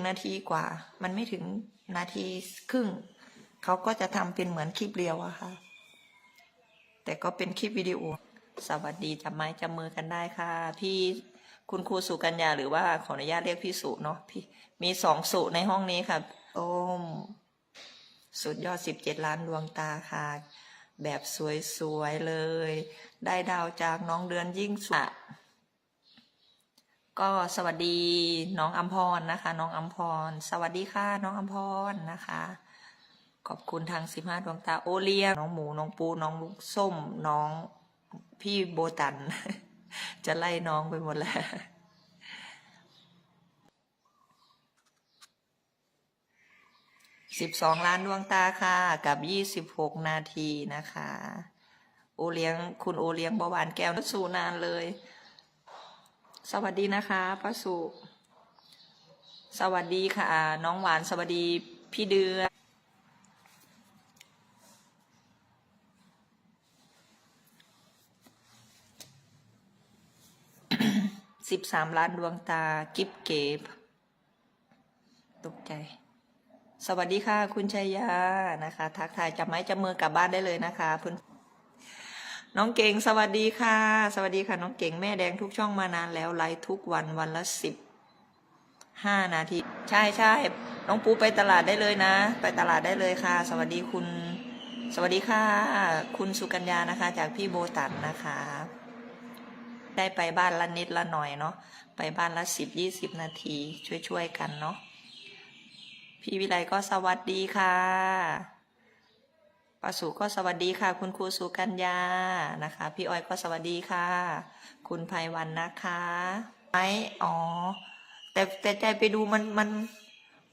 งนาทีกว่า มันไม่ถึงนาทีครึ่ง เขาก็จะทำเป็นเหมือนคลิปเรียวอะค่ะ แต่ก็เป็นคลิปวิดีโอ สวัสดีจับไม้จับมือกันได้ค่ะ พี่คุณครูสุกัญญาหรือว่าขออนุญาตเรียกพี่สุเนาะพี่มีสองสุในห้องนี้ค่ะ โอ้มสุดยอดสิบเจ็ดล้านดวงตาค่ะ แบบสวยๆเลย ได้ดาวจากน้องเดือนยิ่งสุด ก็สวัสดีน้องอัมพรนะคะ น้องอัมพร สวัสดีค่ะ น้องอัมพรนะคะ ขอบคุณทางสิบห้าดวงตาโอเลี้ยงน้องหมูน้องปูน้องลูกส้มน้องพี่โบตัน จะไล่น้องไปหมดแล้วสิบสองล้านดวงตาค่ะ กับยี่สิบหกนาทีนะคะ โอเลี้ยงคุณโอเลี้ยงเบาหวานแก้วนัสูนานเลย สวัสดีนะคะป้าสุสวัสดีค่ะ น้องหวานสวัสดีพี่เดือนสิบสามล้านดวงตากิบเก็บตกใจ สวัสดีค่ะ คุณชัยยานะคะ ทักทายจับไม้จับมือกลับบ้านได้เลยนะคะเพื่อน น้องเก่งสวัสดีค่ะ สวัสดีค่ะ น้องเก่งแม่แดงทุกช่องมานานแล้วไลฟ์ทุกวันวันละสิบห้านาที ใช่ใช่น้องปูไปตลาดได้เลยนะ ไปตลาดได้เลยค่ะ สวัสดีคุณ สวัสดีค่ะ คุณสุกัญญานะคะ จากพี่โบตันนะคะ ได้ไปบ้านละนิดละหน่อยเนาะไปบ้านละสิบยี่สิบนาทีช่วยๆกันเนาะพี่วิไลก็สวัสดีค่ะ ป้าสุก็สวัสดีค่ะ คุณครูสุกัญญานะคะ พี่อ้อยก็สวัสดีค่ะ คุณภัยวันนะคะไออ๋อ แต่แต่ใจไปดูมันมัน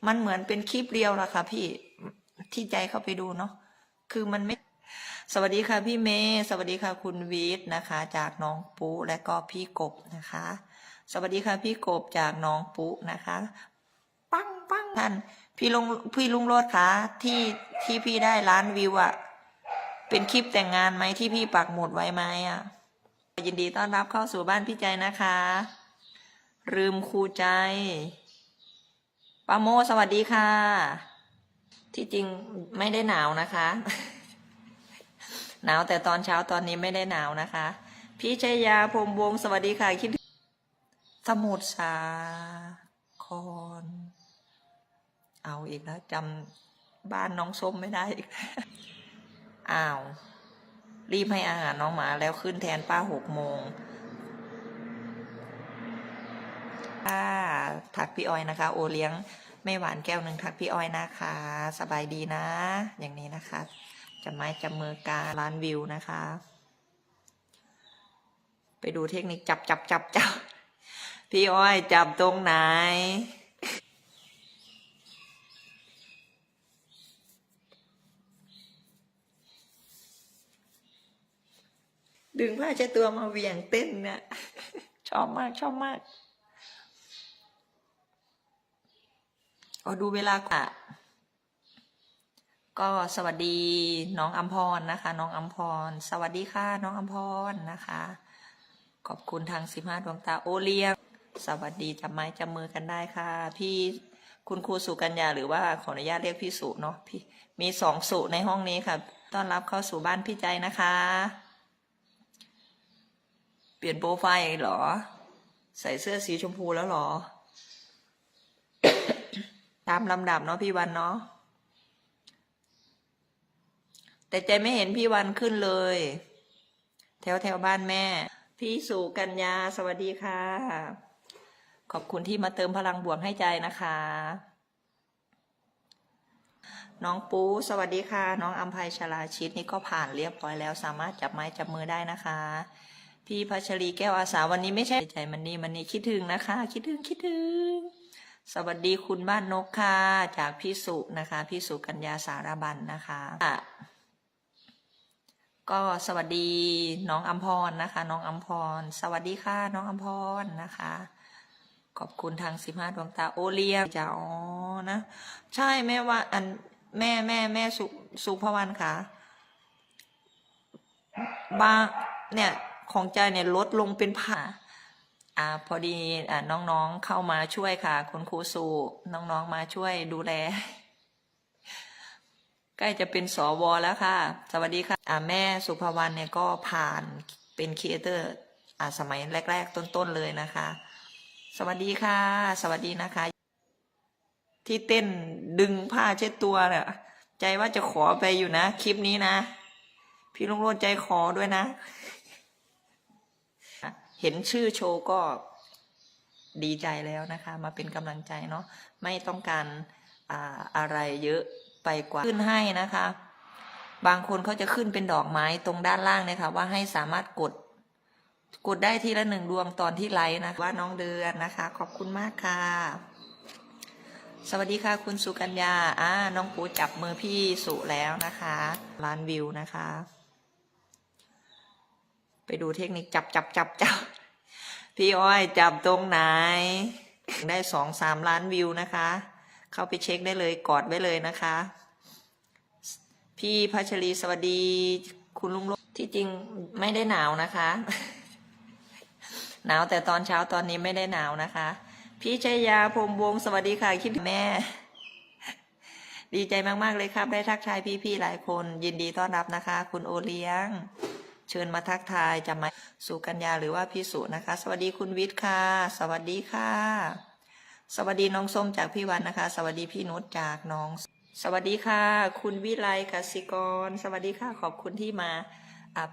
มันเหมือนเป็นคลิปเรียวละค่ะ พี่ที่ใจเข้าไปดูเนาะคือมันไม่ สวัสดีค่ะพี่เมย์สวัสดีค่ะคุณวีทนะคะ จากน้องปุ๊และก็พี่กบนะคะ สวัสดีค่ะพี่กบจากน้องปุ๊นะคะ ปังปัง ท่าน พี่ลุงพี่ลุงโรดคะที่ที่พี่ได้ล้านวิวอะเป็นคลิปแต่งงานไหมที่พี่ปักหมุดไว้ไหมอะยินดีต้อนรับเข้าสู่บ้านพี่ใจนะคะ ลืมครูใจป้าโมสวัสดีค่ะ ที่จริงไม่ได้หนาวนะคะ หนาวแต่ตอนเช้าตอนนี้ไม่ได้หนาวนะคะ พี่ชัยยาพรมวงสวัสดีค่ะคิดสมุทรสาคร เอาอีกแล้วจำบ้านน้องส้มไม่ได้อีกอ้าว รีบให้อาหารน้องหมาแล้วขึ้นแทนป้าหกโมงค่ะทักพี่อ้อยนะคะ โอเลี้ยงไม่หวานแก้วหนึ่งทักพี่อ้อยนะคะ สบายดีนะ อย่างนี้นะคะจะไม้จะมือการล้านวิวนะคะ ไปดูเทคนิคจับจับจับจับพี่อ้อยจับตรงไหน ดึงผ้าเช็ดตัวมาเวียงเต้นเนี่ยชอบมากชอบมากอดูเวลากว่าก็สวัสดีน้องอัมพรนะคะ น้องอัมพร สวัสดีค่ะ น้องอัมพรนะคะ ขอบคุณทางสิบห้าดวงตาโอเลียง สวัสดีจับไม้จับมือกันได้ค่ะ พี่คุณครูสุกัญญาหรือว่าขออนุญาตเรียกพี่สุเนาะพี่มีสองสุในห้องนี้ค่ะ ต้อนรับเข้าสู่บ้านพี่ใจนะคะ เปลี่ยนโปรไฟล์เหรอ ใส่เสื้อสีชมพูแล้วเหรอ ตามลำดับเนาะพี่วันเนาะแต่ใจไม่เห็นพี่วันขึ้นเลย แถวแถวบ้านแม่ พี่สุกัญญาสวัสดีค่ะ ขอบคุณที่มาเติมพลังบวกให้ใจนะคะ น้องปูสวัสดีค่ะ น้องอัมภัยชลาชิตนี่ก็ผ่านเรียบร้อยแล้ว สามารถจับไม้จับมือได้นะคะ พี่พัชรีแก้วอาสาวันนี้ไม่ใช่ใจมันนี่มันนี่คิดถึงนะคะ คิดถึงคิดถึง สวัสดีคุณบ้านนกค่ะ จากพี่สุนะคะ พี่สุกัญญาสารบันนะคะก็สวัสดีน้องอัมพรนะคะ น้องอัมพร สวัสดีค่ะ น้องอัมพรนะคะ ขอบคุณทางสิบห้าดวงตาโอเลียจ้าอ๋อนะ ใช่แม่ว่าอันแม่แม่แม่สุสุภวรรณค่ะบางเนี่ย ของใจเนี่ยลดลงเป็นผ่าอ่าพอดีอ่าน้องๆเข้ามาช่วยค่ะ คุณครูสูน้องๆมาช่วยดูแล ใกล้จะเป็นสวแล้วค่ะ สวัสดีค่ะอ่าแม่สุภวรรณเนี่ยก็ผ่านเป็นครีเอเตอร์อ่าสมัยแรก ๆ ต้นๆเลยนะคะ สวัสดีค่ะ สวัสดีนะคะ ที่เต้นดึงผ้าเช็ดตัวเนี่ยใจว่าจะขอไปอยู่นะ คลิปนี้นะ พี่ลุงโรดใจขอด้วยนะ เห็นชื่อโชว์ก็ดีใจแล้วนะคะ มาเป็นกำลังใจเนาะไม่ต้องการอาอะไรเยอะไปกว่าขึ้นให้นะคะ บางคนเขาจะขึ้นเป็นดอกไม้ตรงด้านล่างนี่ยค่ะว่าให้สามารถกดกดได้ทีละหนึ่งดวงตอนที่ไลฟ์นะคะว่าน้องเดือนนะคะ ขอบคุณมากค่ะ สวัสดีค่ะคุณสุกัญญาอ่าน้องปูจับมือพี่สุแล้วนะคะล้านวิวนะคะ ไปดูเทคนิคจับจับจับจับพี่อ้อยจับตรงไหน ได้สองสามล้านวิวนะคะ เข้าไปเช็คได้เลยกอดไว้เลยนะคะ พี่พัชรีสวัสดี คุณลุงลที่จริงไม่ได้หนาวนะคะ หนาวแต่ตอนเช้าตอนนี้ไม่ได้หนาวนะคะ พี่ชัยยาพรมวงสวัสดีค่ะคิดถึงแม่ ดีใจมาก ๆ เลยครับ ได้ทักทายพี่ ๆ หลายคน ยินดีต้อนรับนะคะ คุณโอเลี้ยง เชิญมาทักทายจะมาสู่กัญญาหรือว่าพี่สุนะคะ สวัสดีคุณวิทย์ค่ะ สวัสดีค่ะ สวัสดีน้องส้มจากพี่วันนะคะ สวัสดีพี่นุชจากน้อง สวัสดีค่ะ คุณวิไลกสิกร สวัสดีค่ะ ขอบคุณที่มา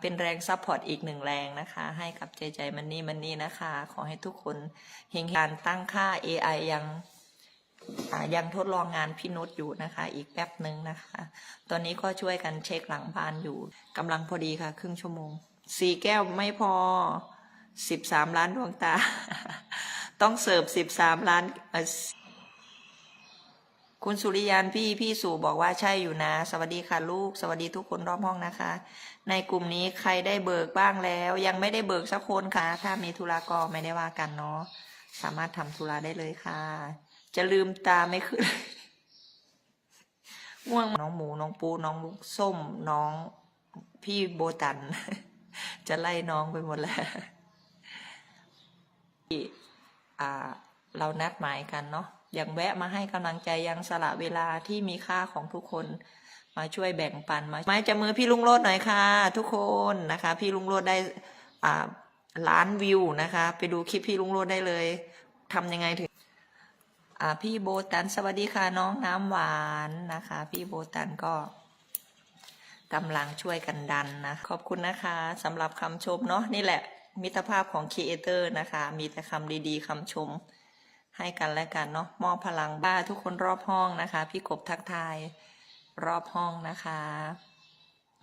เป็นแรงซัพพอร์ตอีกหนึ่งแรงนะคะ ให้กับใจใจมันนี่มันนี่นะคะ ขอให้ทุกคนเฮงการตั้งค่า AI ยัง ยังทดลองงานพี่นุชอยู่นะคะ อีกแป๊บหนึ่งนะคะ ตอนนี้ก็ช่วยกันเช็คหลังบ้านอยู่กำลังพอดีค่ะ ครึ่งชั่วโมงสี่แก้วไม่พอสิบสามล้านดวงตา ต้องเสิร์ฟสิบสามล้านคุณสุริยานพี่พี่สู่บอกว่าใช่อยู่นะ สวัสดีค่ะลูก สวัสดีทุกคนรอบห้องนะคะ ในกลุ่มนี้ใครได้เบิกบ้างแล้ว ยังไม่ได้เบิกสักคนค่ะ ถ้ามีธุระก็ไม่ได้ว่ากันเนาะสามารถทำธุระได้เลยค่ะ จะลืมตาไม่ขึ้นง่วงน้องหมูน้องปูน้องส้มน้องพี่โบตัน จะไล่น้องไปหมดแล้วอ่เรานัดหมายกันเนาะยังแวะมาให้กำลังใจยังสละเวลาที่มีค่าของทุกคนมาช่วยแบ่งปันมาไม้จะมือพี่ลุงโรดหน่อยค่ะ ทุกคนนะคะ พี่ลุงโรดได้อ่าล้านวิวนะคะ ไปดูคลิปพี่ลุงโรดได้เลยทำยังไงถึง พี่โบตันสวัสดีค่ะน้องน้ำหวานนะคะ พี่โบตันก็กำลังช่วยกันดันนะ ขอบคุณนะคะสำหรับคำชมเนาะนี่แหละมิตรภาพของครีเอเตอร์นะคะ มีแต่คำดีๆคำชมให้กันและกันเนาะมอบพลังบ้าทุกคนรอบห้องนะคะ พี่กบทักทายรอบห้องนะคะ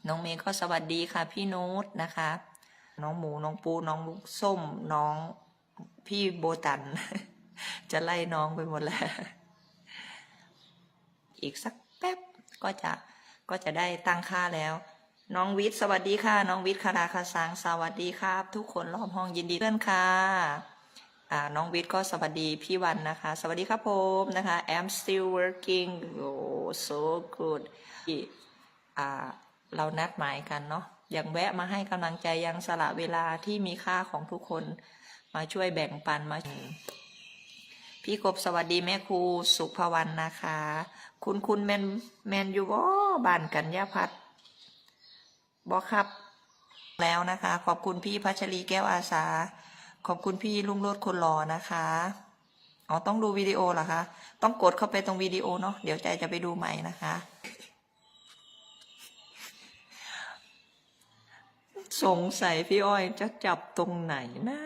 น้องเมย์ก็สวัสดีค่ะ พี่นูตนะคะ น้องหมูน้องปูน้องลูกส้มน้องพี่โบตัน จะไล่น้องไปหมดแล้ว อีกสักแป๊บก็จะก็จะได้ตั้งค่าแล้ว น้องวิทย์สวัสดีค่ะ น้องวิทย์คาราคาสังสวัสดีครับ ทุกคนรอบห้องยินดีเพื่อนค่ะอ่าน้องวิทย์ก็สวัสดีพี่วันนะคะ สวัสดีครับผมนะคะ I'm still working oh so good อ่าเรานัดหมายกันเนาะยังแวะมาให้กำลังใจยังสละเวลาที่มีค่าของทุกคน มาช่วยแบ่งปันมา พี่กบสวัสดีแม่ครูสุภวรรณนะคะ คุณคุณแมนแมนอยู่บ่บ้านกันยาพัดบอครับ แล้วนะคะ ขอบคุณพี่พัชรีแก้วอาสา ขอบคุณพี่ลุงโลดคนหล่อนะคะอ๋อต้องดูวิดีโอเหรอคะต้องกดเข้าไปตรงวิดีโอเนาะเดี๋ยวใจจะไปดูใหม่นะคะสงสัยพี่อ้อยจะจับตรงไหนนะ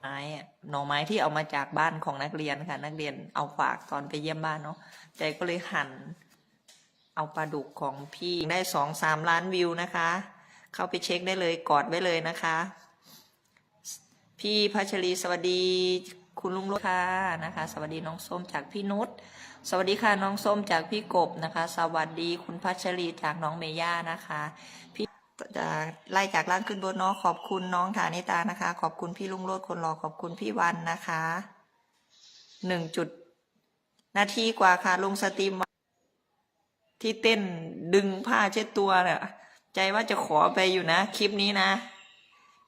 ไม้อะหน่อไม้ที่เอามาจากบ้านของนักเรียนค่ะ นักเรียนเอาฝากตอนไปเยี่ยมบ้านเนาะใจก็เลยหั่นเอาปลาดุกของพี่ได้สองสามล้านวิวนะคะ เข้าไปเช็คได้เลยกอดไว้เลยนะคะ พี่พัชรีสวัสดีคุณลุงโลดค่ะนะคะ สวัสดีน้องส้มจากพี่นุชสวัสดีค่ะน้องส้มจากพี่กบนะคะ สวัสดีคุณพัชรีจากน้องเมย่านะคะพี่ จะไล่จากล่างขึ้นบนเนาะขอบคุณน้องฐานิตานะคะ ขอบคุณพี่ลุงโรดคนรอขอบคุณพี่วันนะคะหนึ่งจุดนาทีกว่าค่ะลงสตรีมที่เต้นดึงผ้าเช็ดตัวเนี่ยใจว่าจะขอไปอยู่นะ คลิปนี้นะ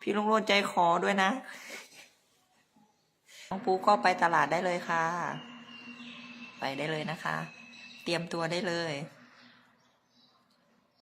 พี่ลุงโรดใจขอด้วยนะน้องปูก็ไปตลาดได้เลยค่ะ ไปได้เลยนะคะ เตรียมตัวได้เลย